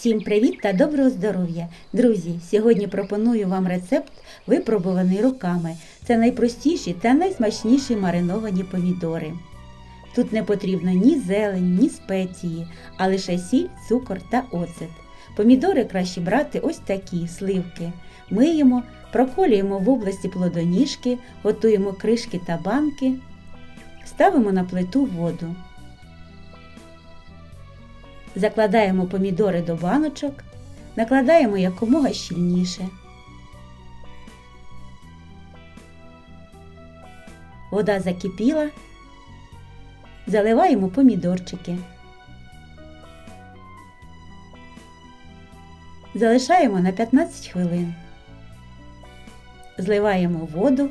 Всім привіт та доброго здоров'я! Друзі, сьогодні пропоную вам рецепт, випробуваний руками. Це найпростіші та найсмачніші мариновані помідори. Тут не потрібно ні зелень, ні спеції, а лише сіль, цукор та оцет. Помідори краще брати ось такі сливки. Миємо, проколюємо в області плодоніжки, готуємо кришки та банки, ставимо на плиту воду. Закладаємо помідори до баночок, накладаємо якомога щільніше. Вода закипіла, заливаємо помідорчики. Залишаємо на 15 хвилин. Зливаємо воду.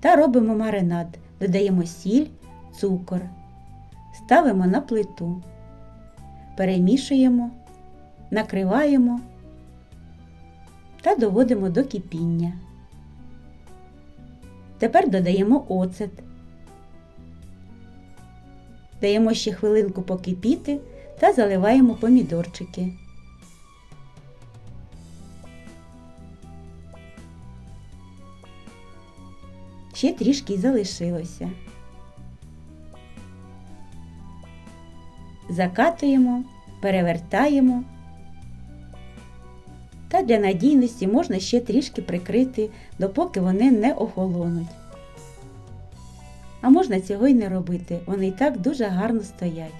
Та робимо маринад. Додаємо сіль, цукор, ставимо на плиту, перемішуємо, накриваємо та доводимо до кипіння. Тепер додаємо оцет. Даємо ще хвилинку покипіти та заливаємо помідорчики. Ще трішки залишилося. Закатуємо, перевертаємо. Та для надійності можна ще трішки прикрити, допоки вони не охолонуть. А можна цього й не робити, вони і так дуже гарно стоять.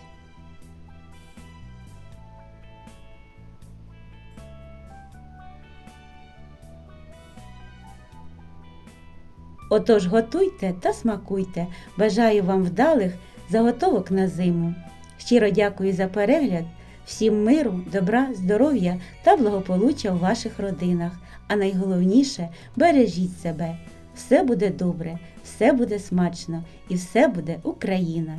Отож готуйте та смакуйте. Бажаю вам вдалих заготовок на зиму. Щиро дякую за перегляд, всім миру, добра, здоров'я та благополуччя у ваших родинах. А найголовніше бережіть себе. Все буде добре, все буде смачно і все буде Україна!